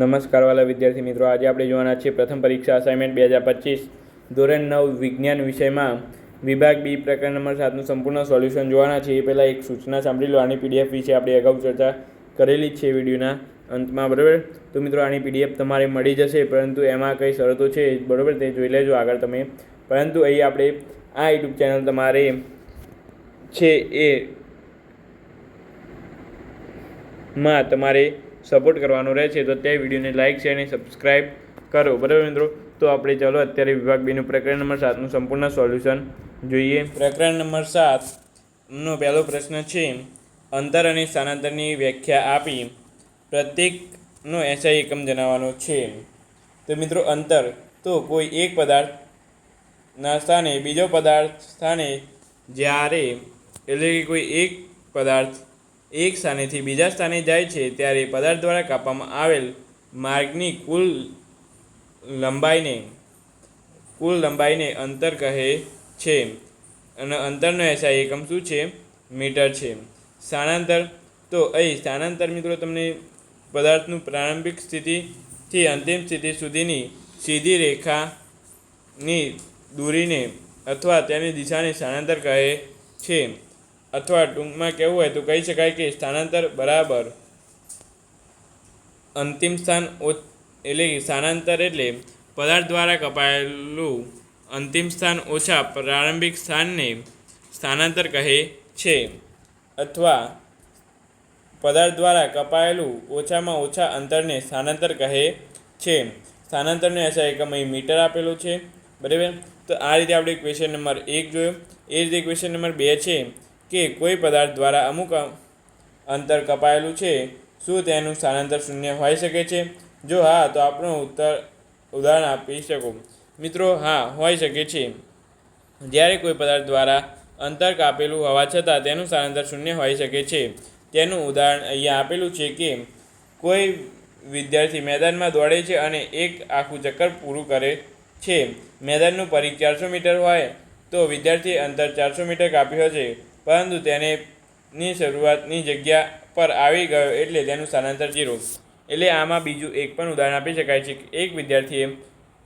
નમસ્કાર વાલા વિદ્યાર્થી મિત્રો. આજે આપણે જોવાના છીએ પ્રથમ પરીક્ષા અસાઇનમેન્ટ બે હજાર પચીસ. ધોરણ નવ, વિજ્ઞાન વિષયમાં વિભાગ બી પ્રકરણ નંબર સાતનું સંપૂર્ણ સોલ્યુશન જોવાના છે એ પહેલાં એક સૂચના સાંભળી લો. આની પીડીએફ વિશે આપણે અગાઉ ચર્ચા કરેલી જ છે વિડીયોના અંતમાં, બરાબર? તો મિત્રો, આની પીડીએફ તમારે મળી જશે, પરંતુ એમાં કઈ શરતો છે, બરાબર? તે જોઈ લેજો આગળ તમે. પરંતુ અહીં આપણે આ યુટ્યુબ ચેનલ તમારે છે એ માં તમારે સપોર્ટ કરવાનો રહેશે તો તે વિડીયોને લાઇક શેર અને સબસ્ક્રાઈબ કરો. બરાબર મિત્રો? તો આપણે ચાલો અત્યારે વિભાગ બીનું પ્રકરણ નંબર સાતનું સંપૂર્ણ સોલ્યુશન જોઈએ. પ્રકરણ નંબર સાતનો પહેલો પ્રશ્ન છે, અંતર અને સ્થાનાંતરની વ્યાખ્યા આપી. પ્રત્યેકનો એસઆઈ એકમ જણાવવાનો છે. તો મિત્રો, અંતર. તો કોઈ એક પદાર્થના સ્થાને બીજો પદાર્થ સ્થાને જ્યારે, એટલે કે કોઈ એક પદાર્થ એક સ્થાનેથી બીજા સ્થાને જાય છે ત્યારે પદાર્થ દ્વારા કાપવામાં આવેલ માર્ગની કુલ લંબાઈને કુલ લંબાઈને અંતર કહે છે. અને અંતરનો એસઆઈ એકમ શું છે? મીટર છે. સ્થાનાંતર. તો અહીં સ્થાનાંતર મિત્રો તમને પદાર્થનું પ્રારંભિક સ્થિતિથી અંતિમ સ્થિતિ સુધીની સીધી રેખાની દૂરીને અથવા તેની દિશાને સ્થાનાંતર કહે છે. અથવા ટૂંકમાં કહેવું હોય તો કહી શકાય કે સ્થાનાંતર બરાબર અંતિમ સ્થાન એટલે સ્થાનાંતર એટલે પદાર્થ દ્વારા કપાયેલું અંતિમ સ્થાન ઓછા પ્રારંભિક સ્થાનને સ્થાનાંતર કહે છે અથવા પદાર્થ દ્વારા કપાયેલું ઓછામાં ઓછા અંતરને સ્થાનાંતર કહે છે. સ્થાનાંતરને અસર એકમ અહીં મીટર આપેલું છે. બરાબર? તો આ રીતે આપણે ક્વેશ્ચન નંબર એક જોયો. એ રીતે ક્વેશ્ચન નંબર બે છે. કે કોઈ પદાર્થ દ્વારા અમુક અંતર કપાયેલું છે, શું તેનું સ્થાનાંતર શૂન્ય હોઈ શકે છે? જો હા, તો આપણું ઉત્તર ઉદાહરણ આપી શકો. મિત્રો, હા, હોઈ શકે છે. જ્યારે કોઈ પદાર્થ દ્વારા અંતર કાપેલું હોવા છતાં તેનું સ્થાનાંતર શૂન્ય હોઈ શકે છે. તેનું ઉદાહરણ અહીંયા આપેલું છે કે કોઈ વિદ્યાર્થી મેદાનમાં દોડે છે અને એક આખું ચક્કર પૂરું કરે છે. મેદાનનું પરિઘ ચારસો મીટર હોય તો વિદ્યાર્થીએ અંતર ચારસો મીટર કાપ્યું હશે. પરંતુ તેને ની શરૂઆતની જગ્યા પર આવી ગયો એટલે તેનું સ્થાનાંતર જીરો. એટલે આમાં બીજું એક પણ ઉદાહરણ આપી શકાય છે કે એક વિદ્યાર્થીએ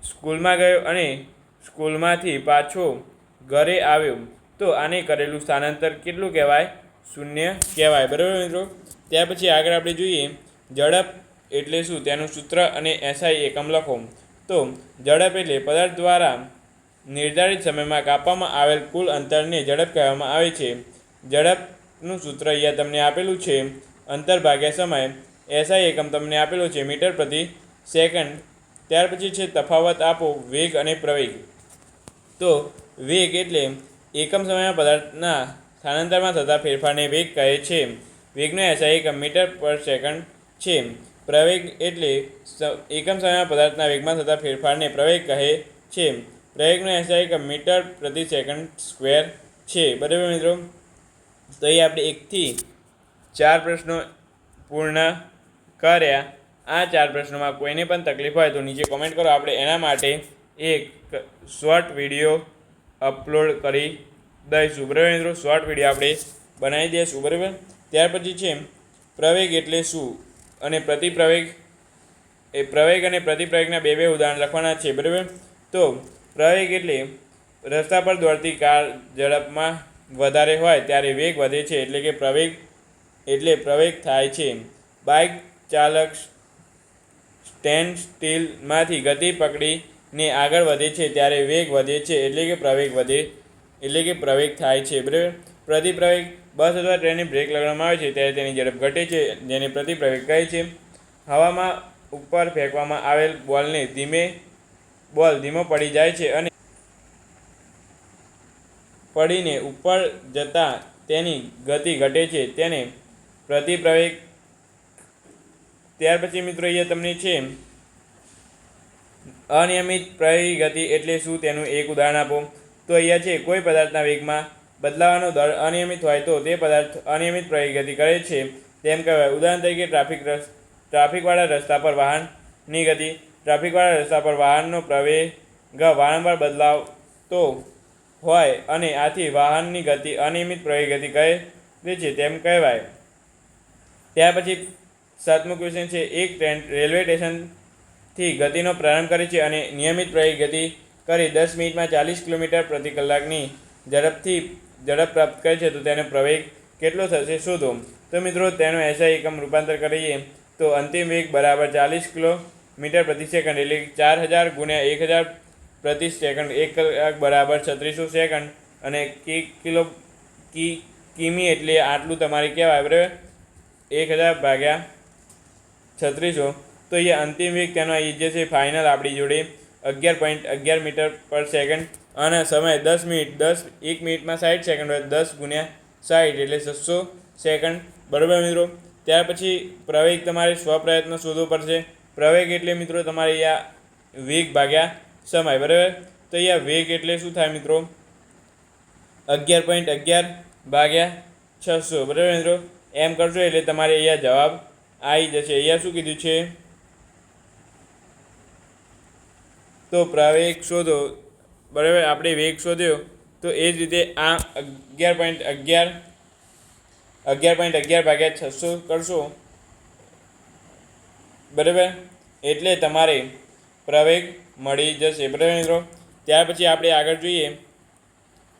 સ્કૂલમાં ગયો અને સ્કૂલમાંથી પાછો ઘરે આવ્યો. તો આને કરેલું સ્થાનાંતર કેટલું કહેવાય? શૂન્ય કહેવાય. બરાબર મિત્રો? ત્યાર પછી આગળ આપણે જોઈએ ઝડપ એટલે શું? તેનું સૂત્ર અને એસઆઈ એકમ લખો. તો ઝડપ એટલે પદાર્થ દ્વારા નિર્ધારિત સમયમાં કાપવામાં આવેલ કુલ અંતરને ઝડપ કહેવામાં આવે છે. ઝડપનું સૂત્ર અહીંયા તમને આપેલું છે. અંતર ભાગ્યા સમય. એસઆઈ એકમ તમને આપેલો છે મીટર પ્રતિ સેકન્ડ. ત્યાર પછી છે તફાવત આપો વેગ અને પ્રવેગ. તો વેગ એટલે એકમ સમયમાં પદાર્થના સ્થાનાંતરમાં થતા ફેરફારને વેગ કહે છે. વેગનો એસઆઈ એકમ મીટર પર સેકન્ડ છે. પ્રવેગ એટલે એકમ સમયમાં પદાર્થના વેગમાં થતા ફેરફારને પ્રવેગ કહે છે. પ્રવેગનો એસઆઈ એક મીટર પ્રતિ સેકન્ડ સ્ક્વેર છે. બરાબર મિત્રો? તો અહીં આપણે એકથી ચાર પ્રશ્નો પૂર્ણ કર્યા. આ ચાર પ્રશ્નોમાં કોઈને પણ તકલીફ હોય તો નીચે કોમેન્ટ કરો. આપણે એના માટે એક શોર્ટ વીડિયો અપલોડ કરી દઈશું. બરાબર મિત્રો? શોર્ટ વીડિયો આપણે બનાવી દઈશું. બરાબર? ત્યાર પછી છે પ્રવેગ એટલે શું? અને પ્રતિપ્રવેગ એ પ્રવેગ અને પ્રતિપ્રવેગના બે બે ઉદાહરણ લખવાના છે. બરાબર? તો પ્રવેગ એટલે રસ્તા પર દોડતી કાર ઝડપમાં વધારે હોય ત્યારે વેગ વધે છે એટલે કે પ્રવેગ, એટલે પ્રવેગ થાય છે. બાઇક ચાલક સ્ટેન્ડ સ્ટીલમાંથી ગતિ પકડીને આગળ વધે છે ત્યારે વેગ વધે છે એટલે કે પ્રવેગ વધે, એટલે કે પ્રવેગ થાય છે. બરાબર? પ્રતિપ્રવેગ બસ અથવા ટ્રેનની બ્રેક લગાડવામાં આવે છે ત્યારે તેની ઝડપ ઘટે છે, જેને પ્રતિપ્રવેગ કહે છે. હવામાં ઉપર ફેંકવામાં આવેલ બોલને ધીમે બોલ, ધીમો પડી જાય છે અને પડીને ઉપર જતાં તેની ગતિ ઘટે છે. તેને પ્રતિપ્રવેગ ત્યાર પછી મિત્રો અહીંયા તમને છે અનિયમિત પ્રવાહી ગતિ એટલે શું તેનું એક ઉદાહરણ આપો. તો અહીંયા છે, કોઈ પદાર્થના વેગમાં બદલાવાનો દર અનિયમિત હોય તો તે પદાર્થ અનિયમિત પ્રવાહી ગતિ કરે છે. તેમ કહેવાય. ઉદાહરણ તરીકે ટ્રાફિક ટ્રાફિકવાળા રસ્તા પર વાહનની ગતિ. ટ્રાફિકવાળા રસ્તા પર વાહનનો પ્રવેગ વારંવાર બદલાવતો હોય અને આથી વાહનની ગતિ અનિયમિત પ્રવાહી ગતિ કહે છે તેમ કહેવાય. ત્યાર પછી સાતમું ક્વેશ્ચન છે, એક ટ્રેન રેલવે સ્ટેશનથી ગતિનો પ્રારંભ કરે છે અને નિયમિત પ્રવાહી ગતિ કરી દસ મિનિટમાં ચાલીસ કિલોમીટર પ્રતિ કલાકની ઝડપથી ઝડપ પ્રાપ્ત કરે છે, તો તેનો પ્રવેગ કેટલો થશે શોધો. તો મિત્રો, તેનો એસઆઈ એકમ રૂપાંતર કરીએ તો અંતિમ વેગ બરાબર ચાલીસ કિલોમીટર પ્રતિ સેકન્ડ, એટલે ચાર હજાર ગુણ્યા એક હજાર પ્રતિ સેકન્ડ, એક કલાક બરાબર છત્રીસો સેકન્ડ. અને કે કિલો, કી, કિમી એટલે આટલું તમારે કહેવાય, બરાબર? એક હજાર ભાગ્યા છત્રીસો. તો એ અંતિમ વેગ તેનો એ જે છે ફાઇનલ આપણી જોડે અગિયાર પોઈન્ટ અગિયાર મીટર પર સેકન્ડ અને સમય દસ મિનિટ, દસ, એક મિનિટમાં સાઠ સેકન્ડ હોય, દસ ગુણ્યા સાઠ એટલે છસો સેકન્ડ. બરાબર મિત્રો? ત્યાર પછી પ્રવેગ તમારે સ્વપ્રયત્ન શોધવો પડશે. પ્રવેગ એટલે મિત્રો તમારે અહીંયા વેગ ભાગ્યા સમય, બરાબર? તો અહીંયા વેગ એટલે શું થાય મિત્રો? અગિયાર પોઈન્ટ અગિયાર ભાગ્યા છસો, બરાબર મિત્રો? એમ કરશો એટલે તમારે અહીંયા જવાબ આવી જશે. અહીંયા શું કીધું છે? તો પ્રવેગ શોધો, બરાબર? આપણે વેગ શોધ્યો, તો એ જ રીતે આ અગિયાર પોઈન્ટ અગિયાર અગિયાર પોઈન્ટ અગિયાર ભાગ્યા છસો કરશો. બરાબર? એટલે તમારે પ્રવેગ મળી જશે. બરાબર મિત્રો? ત્યાર પછી આપણે આગળ જોઈએ.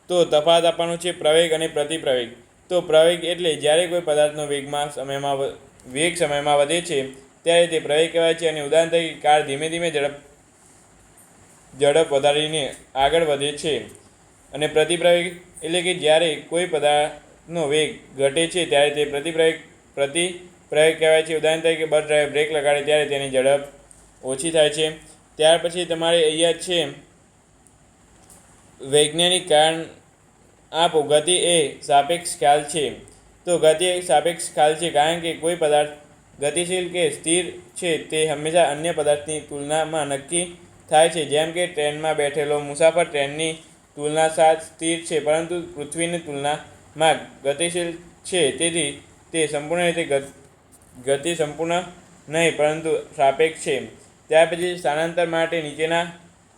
તો તફાવત આપવાનો છે પ્રવેગ અને પ્રતિપ્રવેગ. તો પ્રવેગ એટલે જ્યારે કોઈ પદાર્થનો વેગમાં સમયમાં વેગ સમયમાં વધે છે, ત્યારે તે પ્રવેગ કહેવાય છે અને ઉદાહરણ તરીકે કાર ધીમે ધીમે ઝડપ ઝડપ વધારીને આગળ વધે છે. અને પ્રતિપ્રવેગ એટલે કે જ્યારે કોઈ પદાર્થનો વેગ ઘટે છે, ત્યારે તે પ્રતિપ્રવેગ પ્રતિપ્રવેગ કહેવાય છે. ઉદાહરણ તરીકે, બસ ડ્રાઈવર બ્રેક લગાડે ત્યારે તેની ઝડપ ઓછી થાય છે. ત્યાર પછી તમારે અહીંયા છે, વૈજ્ઞાનિક કારણ આપો ગતિ એ સાપેક્ષ ખ્યાલ છે. તો ગતિ એક સાપેક્ષ ખ્યાલ છે, કારણ કે કોઈ પદાર્થ ગતિશીલ કે સ્થિર છે, તે હંમેશા અન્ય પદાર્થની તુલનામાં નક્કી થાય છે. જેમ કે, ટ્રેનમાં બેઠેલો મુસાફર ટ્રેનની તુલના સાથ સ્થિર છે, પરંતુ પૃથ્વીની તુલનામાં ગતિશીલ છે. તેથી તે સંપૂર્ણ રીતે ગત સંપૂર્ણ નહીં, પરંતુ સાપેક્ષ છે. ત્યાર પછી સ્થાનાંતર માટે નીચેના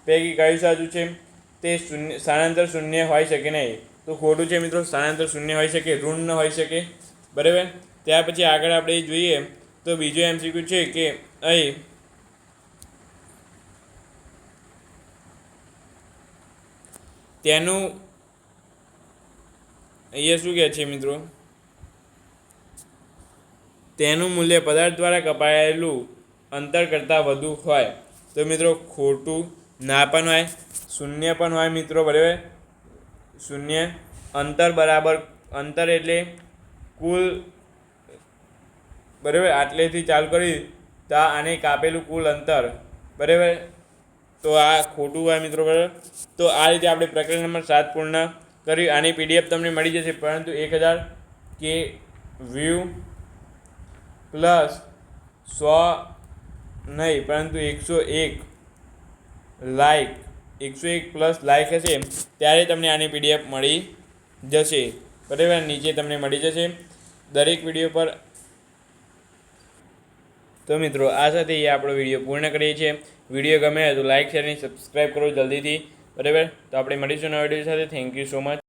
પૈકી કયું સાચું છે? તે શૂન્ય, સ્થાનાંતર શૂન્ય હોઈ શકે નહીં. તો ખોટું છે મિત્રો, સ્થાનાંતર શૂન્ય હોઈ શકે, ઋણ ન હોઈ શકે. બરાબર? ત્યાર પછી આગળ આપણે જોઈએ, તો બીજો એમસીક્યુ છે કે અહીં તેનું અહીંયા શું કહે છે મિત્રો? તેનું મૂલ્ય પદાર્થ દ્વારા કપાયેલું અંતર કરતાં વધુ હોય. તો મિત્રો, ખોટું ના પણ હોય, શૂન્ય પણ હોય મિત્રો, બરાબર? શૂન્ય. અંતર બરાબર, અંતર એટલે કુલ, બરાબર? આટલેથી ચાલુ કરી તો આને કાપેલું કુલ અંતર, બરાબર? તો આ ખોટું હોય મિત્રો, બરાબર? તો આ રીતે આપણે પ્રકરણ નંબર સાત પૂર્ણ કર્યું. આની પીડીએફ તમને મળી જશે, પરંતુ એક હજાર કે વ્યૂ પ્લસ સો નહીં, પરંતુ એકસો એક લાઈક એકસો એક પ્લસ લાઈક હશે, ત્યારે તમને આની પીડીએફ મળી જશે. બરાબર? નીચે તમને મળી જશે. દરેક વીડિયો પર તો મિત્રો, આ સાથે એ આપણો વીડિયો પૂર્ણ કરીએ છીએ. વીડિયો ગમે તો લાઇક શેર અને સબસ્ક્રાઈબ કરો જલ્દીથી. બરાબર? તો આપણે મળીશું નવા વીડિયો સાથે. Thank you so much